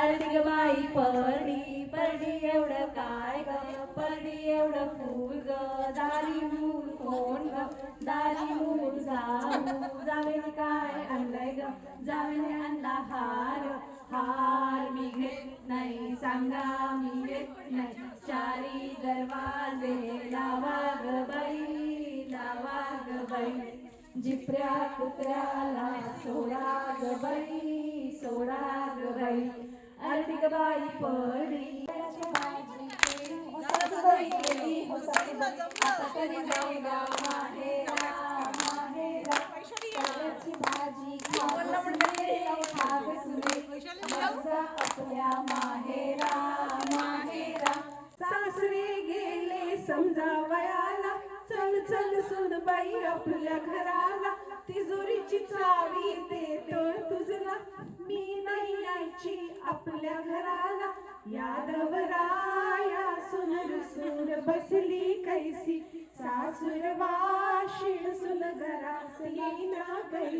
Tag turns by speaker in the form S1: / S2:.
S1: अर्धी ग बाई परडी परडी एवढं काय ग? परडी एवढं फूल ग? दारी मूल कोण ग? दारी मूल जाऊ जावेने काय आणलंय ग? जावेने आणला हार हार मी घेत नाही सांगा मी घेत नाही. चारी दरवाजे लावा ग बाई लावा ग बाई. जिपऱ्या कुत्र्याला सोडा ग बाई सोडा ग बाई. बाई पडली. हो, आता कधी जाऊगा भाजी माझा आपल्या माहेरा माहेरा.
S2: सासरे गेले समजावयाला. चल चल सुनबाई आपल्या घराला. तिजोरीची चावी देतो तुझला. आपल्या घराला यादवराया सुनर सुन बसली कैसी. सासुर वाशी सुन घरास येईना कैसी